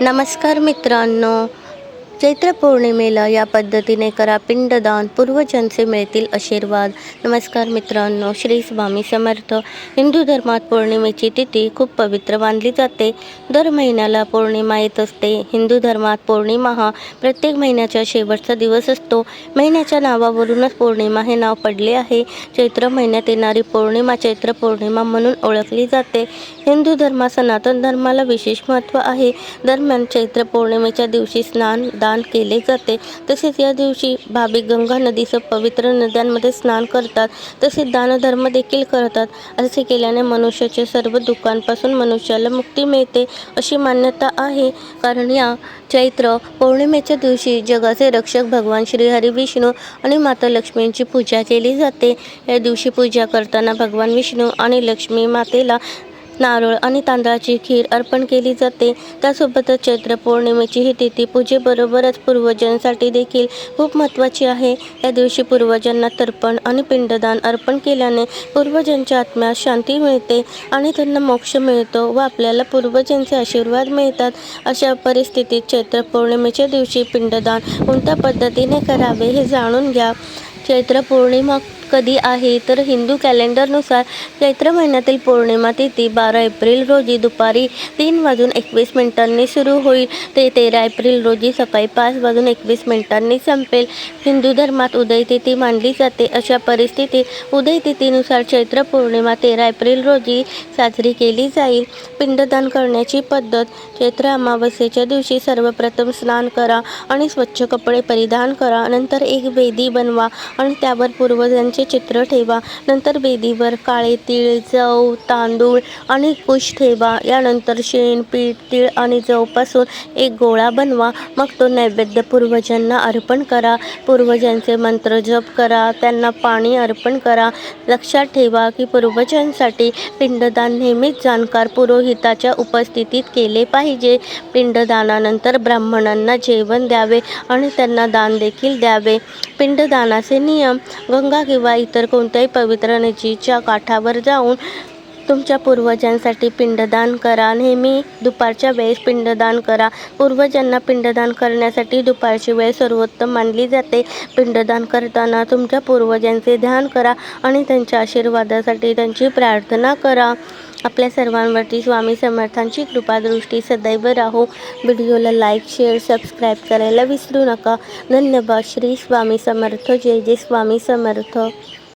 नमस्कार मित्रांनो चैत्र पौर्णिमेला या पद्धतीने करा पिंडदान पूर्वजांचे मिळतील आशीर्वाद. नमस्कार मित्रांनो श्री स्वामी समर्थ. हिंदू धर्मात पौर्णिमेची तिथी खूप पवित्र मानली जाते. दर महिन्याला पौर्णिमा येत असते. हिंदू धर्मात पौर्णिमा हा प्रत्येक महिन्याचा शेवटचा दिवस असतो. महिन्याच्या नावावरूनच पौर्णिमा हे नाव पडले आहे. चैत्र महिन्यात येणारी पौर्णिमा चैत्र पौर्णिमा म्हणून ओळखली जाते. हिंदू धर्मात सनातन धर्माला विशेष महत्त्व आहे. दरम्यान चैत्र पौर्णिमेच्या दिवशी स्नान दान केले जाते. तसेच या दिवशी भाविक गंगा नदीसह पवित्र नद्यांमध्ये स्नान करतात. तसेच दानधर्म देखील करतात. असे केल्याने मनुष्याच्या सर्व दुःखांपासून मनुष्याला मुक्ती मिळते अशी मान्यता आहे. कारण या चैत्र पौर्णिमेच्या दिवशी जगाचे रक्षक भगवान श्रीहरी विष्णू आणि माता लक्ष्मींची पूजा केली जाते. या दिवशी पूजा करताना भगवान विष्णू आणि लक्ष्मी मातेला नारळ आणि तांदळाची खीर अर्पण केली जाते. त्यासोबतच चैत्र पौर्णिमेची ही तिथी पूजेबरोबरच पूर्वजांसाठी देखील खूप महत्त्वाची आहे. या दिवशी पूर्वजांना तर्पण आणि पिंडदान अर्पण केल्याने पूर्वजांच्या आत्म्यास शांती मिळते आणि त्यांना मोक्ष मिळतो व आपल्याला पूर्वजांचे आशीर्वाद मिळतात. अशा परिस्थितीत चैत्र पौर्णिमेच्या दिवशी पिंडदान कोणत्या पद्धतीने करावे हे जाणून घ्या. चैत्र पौर्णिमा कधी आहे तर हिंदू कॅलेंडरनुसार चैत्र महिन्यातील पौर्णिमा तिथी बारा एप्रिल रोजी दुपारी तीन वाजून एकवीस मिनिटांनी सुरू होईल. ते तेरा एप्रिल रोजी सकाळी पाच वाजून एकवीस मिनिटांनी संपेल. हिंदू धर्मात उदय तिथी मानली जाते. अशा परिस्थितीत उदय तिथीनुसार चैत्र पौर्णिमा तेरा एप्रिल रोजी साजरी केली जाईल. पिंडदान करण्याची पद्धत चैत्र अमावस्येच्या दिवशी सर्वप्रथम स्नान करा आणि स्वच्छ कपडे परिधान करा. नंतर एक वेदी बनवा आणि त्यावर पूर्वजांचे चित्र ठेवा. नंतर बेदीवर काळे तीळ जव तांदूळ आणि कुश ठेवा. यानंतर शेण पीठ तीळ आणि जवपासून एक गोळा बनवा. मग तो नैवेद्य पूर्वजांना अर्पण करा. पूर्वजांचे मंत्र जप करा. त्यांना पाणी अर्पण करा. लक्षात ठेवा की पूर्वजांसाठी पिंडदान नेहमीच जाणकार पुरोहिताच्या उपस्थितीत केले पाहिजे. पिंडदानानंतर ब्राह्मणांना जेवण द्यावे आणि त्यांना दान देखील द्यावे. पिंडदानाचे नियम गंगा किंवा किंवा इतर कोणत्याही पवित्र नदीच्या काठावर जाऊन तुमच्या पूर्वजांसाठी पिंडदान करा. नेहमी दुपारच्या वेळेस पिंडदान करा. पूर्वजांना पिंडदान करण्यासाठी दुपारची वेळ सर्वोत्तम मानली जाते. पिंडदान करताना तुमच्या पूर्वजांचे ध्यान करा आणि त्यांच्या आशीर्वादासाठी त्यांची प्रार्थना करा. आपल्या सर्वांवरती स्वामी समर्थांची कृपादृष्टी सदैव राहो. व्हिडिओला लाईक शेअर सबस्क्राईब करायला विसरू नका. धन्यवाद. श्री स्वामी समर्थ. जय जय स्वामी समर्थ.